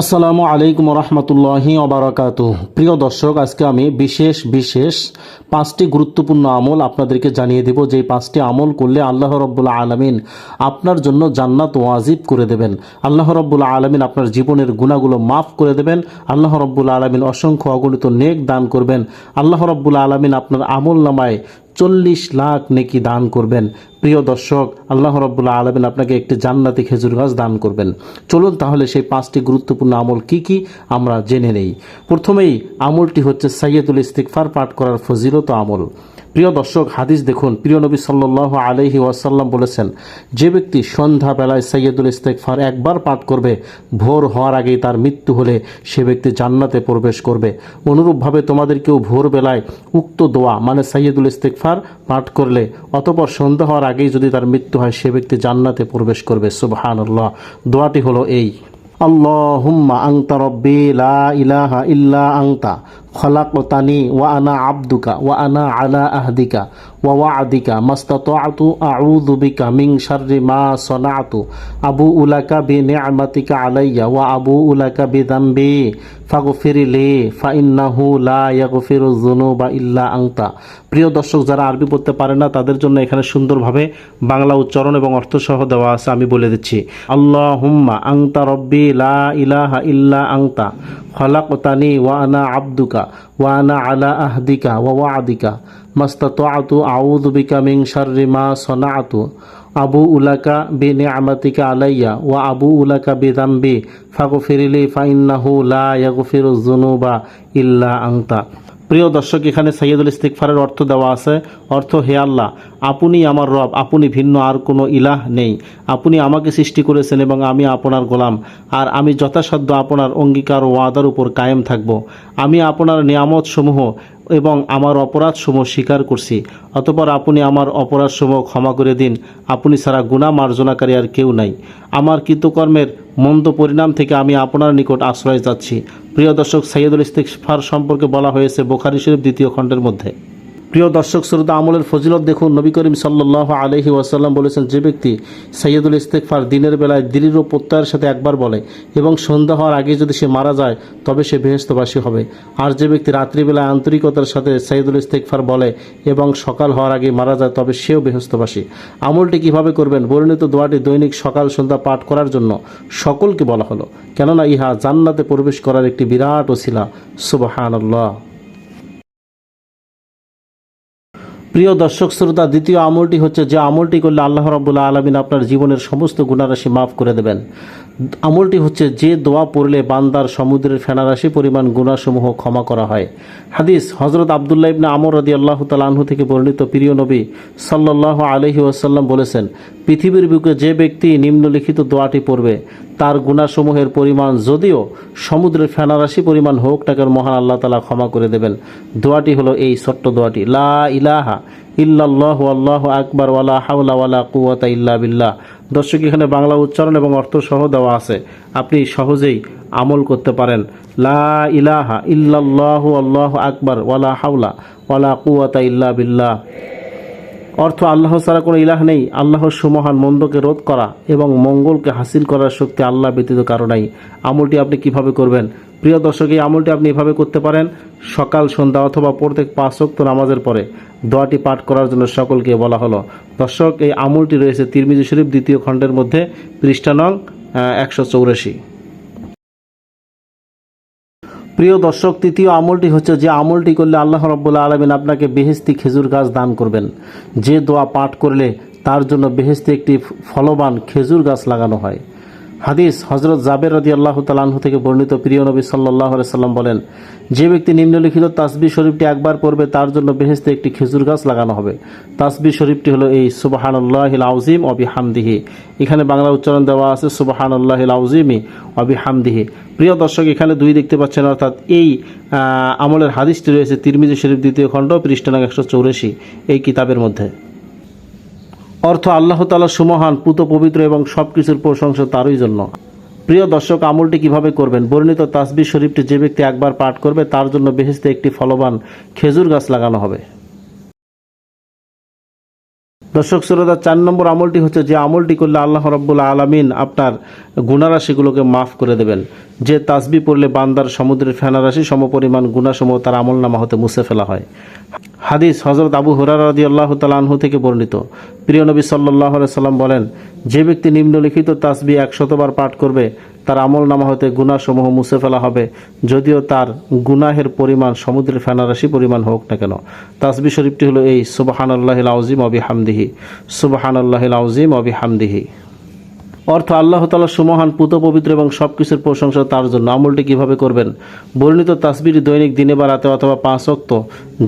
আসসালামু আলাইকুম রহমতুল্লাহি অবরাকাত প্রিয় দর্শক, আজকে আমি বিশেষ বিশেষ পাঁচটি গুরুত্বপূর্ণ আমল আপনাদেরকে জানিয়ে দেব। যে পাঁচটি আমল করলে আল্লাহ রব্বুল্লা আলমিন আপনার জন্য জান্নাত ওয়াজিব করে দেবেন। আল্লাহ রব্বুল্লা আলমিন আপনার জীবনের গুণাগুলো মাফ করে দেবেন। আল্লাহ রব্বুল্লা আলমিন অসংখ্য অগণিত নেক দান করবেন। আল্লাহ রব্বুল্লা আলমিন আপনার আমল নামায় চল্লিশ লাখ নেকি দান করবেন। প্রিয় দর্শক, আল্লাহ রব্বুল্লাহ আলমেন আপনাকে একটি জান্নাতি খেজুর গাছ দান করবেন। চলুন তাহলে সেই পাঁচটি গুরুত্বপূর্ণ আমল কি কি আমরা জেনে নেই। প্রথমেই আমলটি হচ্ছে সাইয়েদুল ইস্তিকফার পাঠ করার ফজিলত আমল। প্রিয় দর্শক, হাদিস দেখুন। প্রিয় নবী সাল্লাহ আলহি ওয়াসাল্লাম বলেছেন, যে ব্যক্তি সন্ধ্যাবেলায় সৈয়দুল ইস্তেকফার একবার পাঠ করবে, ভোর হওয়ার আগেই তার মৃত্যু হলে সে ব্যক্তি জান্নাতে প্রবেশ করবে। অনুরূপভাবে তোমাদেরকেও ভোরবেলায় উক্ত দোয়া মানে সৈয়দুল ইস্তেকফার পাঠ করলে, অতপর সন্ধ্যা হওয়ার আগেই যদি তার মৃত্যু হয়, সে ব্যক্তি জান্নাতে প্রবেশ করবে। সুবহানাল্লাহ। দোয়াটি হলো এই, আল্লাহুম্মা আংতা রব্বি লা ইলাহা ইল্লা আংতা খলাকতানি, ওয়া আনা আবদুকা, ওয়া আনা আলা আহদিকা, ওয়া ওয়াদিকা মাস্তাতআতু আউযু বিকা মিন শাররি মা সনাতু, আবু উলাকা বি নি'মাতিকা আলাইয়া, ওয়া আবু উলাকা বি যামবি ফাগফির লি ফা ইন্নাহু লা ইয়াগফিরু যুনুবা ইল্লা আংতা প্রিয় দর্শক, যারা আরবি পড়তে পারে না, তাদের জন্য এখানে সুন্দরভাবে বাংলা উচ্চারণ এবং অর্থ সহ দেওয়া আছে, আমি বলে দিচ্ছি। আল্লাহুম্মা আংতা রব্বি লা ইলাহা ইল্লা আংতা খলাকতানি ওয়ানা আব্দুকা ওয়ানা আলা আহদিকা ওয়া আদিকা মাস্তাতআতু, আউযু বিকা মিন শারিমা সনাআতু। আবু উলাকা বি নিয়ামাতিকা আলাইয়া ওয়া আবু উলাকা বি যামবি ফাগফিরলি, ফাইন্নাহু লা ইয়াগফিরু জুনুবা ইল্লা আনতা। প্রিয় দর্শক, এখানে সৈয়দুল ইস্তিকফারের অর্থ দেওয়া আছে, অর্থ, হে আল্লাহ, আপনি আমার রব, আপনি ভিন্ন আর কোনো ইলাহ নেই। আপনি আমাকে সৃষ্টি করেছেন এবং আমি আপনার গোলাম। আর আমি যথাসাধ্য আপনার অঙ্গীকার ও ওয়াদার উপর কায়েম থাকব। আমি আপনার নিয়ামত সমূহ এবং আমার অপরাধসমূহ স্বীকার করছি। অতপর আপনি আমার অপরাধসমূহ ক্ষমা করে দিন। আপনি ছাড়া গুণা মার্জনাকারী আর কেউ নাই। আমার কৃতকর্মের মন্দ পরিণাম থেকে আমি আপনার নিকট আশ্রয় যাচ্ছি। প্রিয় দর্শক সৈয়দুল ইস্তিকফার সম্পর্কে বলা হয়েছে বোখারি শরীফ দ্বিতীয় খণ্ডের মধ্যে। প্রিয় দর্শক, শ্রোতা, আমলের ফজিলত দেখুন। নবী করিম সাল্লাহ আলহি ওয়াসাল্লাম বলেছেন, যে ব্যক্তি সৈয়দুল ইস্তেকফার দিনের বেলায় দৃঢ় প্রত্যয়ের সাথে একবার বলে এবং সন্ধ্যা হওয়ার আগে যদি সে মারা যায়, তবে সে বেহেস্তবাসী হবে। আর যে ব্যক্তি রাত্রিবেলায় আন্তরিকতার সাথে সৈয়দুল ইস্তেকফার বলে এবং সকাল হওয়ার আগে মারা যায়, তবে সেও বেহস্তবাসী আমলটি কীভাবে করবেন? বর্ণিত দোয়াটি দৈনিক সকাল সন্ধ্যা পাঠ করার জন্য সকলকে বলা হলো। কেননা ইহা জান্নাতে প্রবেশ করার একটি বিরাট ওসিলা। সুবাহান আল্লাহ প্রিয় দর্শক, শ্রোতা, দ্বিতীয় আমলটি হচ্ছে যে আমলটি করলে আল্লাহ রব্বুল্লাহ আলমিন আপনার জীবনের সমস্ত গুণারাশি মাফ করে দেবেন। আমলটি হচ্ছে যে দোয়া পড়লে বান্দার সমুদ্রের ফেনারাশি পরিমাণ গুণাসমূহ ক্ষমা করা হয়। হাদিস হজরত আবদুল্লাহ ইবনে আমর রদি আল্লাহ তালাহু থেকে বর্ণিত প্রিয় নবী সাল্লাহ আলহি ওয়াসাল্লাম বলেছেন, পৃথিবীর বুকে যে ব্যক্তি নিম্নলিখিত দোয়াটি পড়বে তার গুণাসমূহের পরিমাণ যদিও সমুদ্রের ফেনারাশি পরিমাণ হোক টাকার মহান আল্লাহ তালা ক্ষমা করে দেবেন। দোয়াটি হলো এই ছোট্ট দোয়াটি, লা ইলাহা ইল্লাল্লাহ আল্লাহ আকবর ওয়ালা হাওলা ওয়ালা কুয়াতা ইল্লা বিল্লাহ। দর্শক, এখানে বাংলা উচ্চারণ এবং অর্থ সহ দেওয়া আছে। আপনি সহজেই আমল করতে পারেন। লা ইলাহা ইল্লাল্লাহু আল্লাহ আকবর ওয়ালা হাওলা ওয়ালা কুয়াতা ইল্লা বিল্লাহ। অর্থ আল্লাহ ছাড়া কোনো ইলাহ নেই। আল্লাহর সুমহান মন্দকে রোধ করা এবং মঙ্গলকে হাসিল করার শক্তি আল্লাহ ব্যতীত কারও নাই। আমলটি আপনি কীভাবে করবেন? প্রিয় দর্শক, এই আমলটি আপনি এভাবে করতে পারেন, সকাল, সন্ধ্যা অথবা প্রত্যেক পাঁচ ওয়াক্ত নামাজের পরে। দোয়াটি পাঠ করার জন্য সকলকে বলা হলো। দর্শক, এই আমলটি রয়েছে তিরমিজি শরীফ দ্বিতীয় খণ্ডের মধ্যে, পৃষ্ঠা নং একশো চৌরাশি। প্রিয় দর্শক, তৃতীয় আমলটি হচ্ছে যে আমলটি করলে আল্লাহ রব্বুল্লা আলমিন আপনাকে বেহেস্তি খেজুর গাছ দান করবেন। যে দোয়া পাঠ করলে তার জন্য বেহেস্তি একটি ফলবান খেজুর গাছ লাগানো হয়। হাদিস হজরত জাবের রদি আল্লাহ তালাহু থেকে বর্ণিত প্রিয় নবী সাল্লাহ সাল্লাম বলেন, যে ব্যক্তি নিম্নলিখিত তাসবি শরীফটি একবার পড়বে, তার জন্য বেহেস্তে একটি খেজুর গাছ লাগানো হবে। তাসবি শরীফটি হলো এই সুবাহানুল্লাহিল আউজিম অবি হামদিহি এখানে বাংলা উচ্চারণ দেওয়া আছে সুবাহানুল্লাহিল আউজিমি অবি হামদিহি প্রিয় দর্শক, এখানে দুই দেখতে পাচ্ছেন, অর্থাৎ এই আমলের হাদিসটি রয়েছে তিরমিজি শরীফ দ্বিতীয় খণ্ড পৃষ্ঠানাং একশো চৌরাশি, এই কিতাবের মধ্যে। অর্থ আল্লাহ তালা সুমহান, পুত, পবিত্র এবং সব কিছুর প্রশংসা তারই জন্য। প্রিয় দর্শক, আমলটি কীভাবে করবেন? বর্ণিত তাসবি শরীফটি যে ব্যক্তি একবার পাঠ করবে, তার জন্য বেহেস্তে একটি ফলবান খেজুর গাছ লাগানো হবে। দর্শক শ্রোতা, চার নম্বর আমলটি হচ্ছে যে আমলটি করলে আল্লাহ রব্বুল আলমিন আপনার গুণারাশিগুলোকে মাফ করে দেবেন। যে তাসবি পড়লে বান্দার সমুদ্রের ফেনারাশি সমপরিমাণ গুণাসমূহ তার আমল নামা হতে মুছে ফেলা হয়। হাদিস হজরত আবু হুরার রদি আল্লাহ তালাহু থেকে বর্ণিত। প্রিয় নবী সাল্লাহ সাল্লাম বলেন, যে ব্যক্তি নিম্নলিখিত তাসবি একশতবার পাঠ করবে তার আমল নামা হতে গুণাসমূহ মুছে ফেলা হবে, যদিও তার গুনাহের পরিমাণ সমুদ্রের ফেনারাশি পরিমাণ হোক না কেন। তাসবি শরীফটি হলো এই সুবাহান আল্লাহিল আউজিম অবি হামদিহি সুবাহান আল্লাহিল আউজিম অবি হামদিহি অর্থ আল্লাহ তালা সুমহান, পুত পবিত্র এবং সব কিছুর প্রশংসা তার জন্য। আমলটি কীভাবে করবেন? বর্ণিত তাসবির দৈনিক দিনে বা রাতে অথবা পাঁচ অক্ত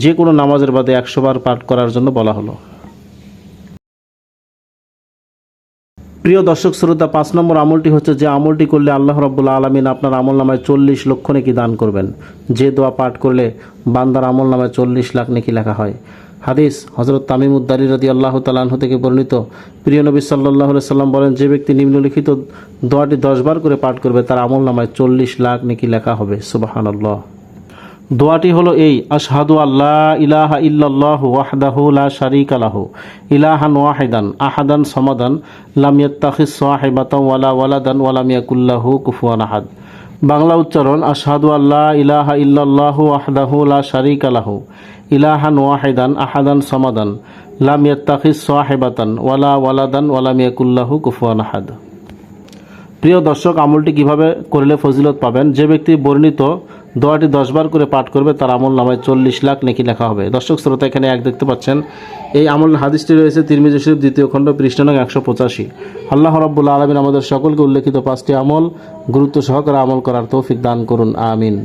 যে কোনো নামাজের বাদে একশোবার পাঠ করার জন্য বলা হলো। প্রিয় দর্শক শ্রোতা, পাঁচ নম্বর আমলটি হচ্ছে যে আমলটি করলে আল্লাহ রব্বুল্লা আলমিন আপনার আমল নামায় চল্লিশ লক্ষ নাকি দান করবেন। যে দোয়া পাঠ করলে বান্দার আমল নামায় চল্লিশ লাখ নাকি লেখা হয়। হাদিস হজরত তামিম উদ্দারি রদি আল্লাহ তালাহ থেকে বর্ণিত। প্রিয় নবী সাল্লাহ সাল্লাম বলেন, যে ব্যক্তি নিম্নলিখিত দোয়াটি দশবার করে পাঠ করবে, তার আমল নামায় চল্লিশ লাখ নাকি লেখা হবে। সুবাহান আল্লাহ দোয়াটি হলো এই, আশহাদু আল্লাহ ইলাহা ইল্লাল্লাহ ওয়াহদাহু লা শারীকা লাহু, ইলাহান ওয়াহিদান, আহাদান সমাদান, লাম ইয়াত্তাখিজ সাহিবাতান ওয়ালা ওয়ালাদান ওয়া কুফুয়ান আহাদ। বাংলা উচ্চারণ, আশহাদু আল্লাহ ইলাহা ইল্লাল্লাহু ওয়াহদাহু লা শারীকা লাহু, ইলাহান ওয়াহিদান, আহাদান সমাদান, লাম ইয়াত্তাখিজ সাহিবাতান ওয়ালা ওয়ালাদান ওয়া লাম কুফুয়ান আহাদ। প্রিয় দর্শক, আমলটি কীভাবে করলে ফজিলত পাবেন? যে ব্যক্তি বর্ণিত দোয়াটি দশবার করে পাঠ করবে, তার আমল নামায় চল্লিশ লাখ নেকি লেখা হবে। দর্শক, শ্রোতা, এখানে এক দেখতে পাচ্ছেন, এই আমল হাদিসটি রয়েছে তিরমিজি শরীফ, দ্বিতীয় খণ্ড পৃষ্ঠানং একশো পঁচাশি। আল্লাহ রব্বুল্লা আলমিন আমাদের সকলকে উল্লেখিত পাঁচটি আমল, গুরুত্ব সহকারে আমল করার তৌফিক দান করুন, আমিন।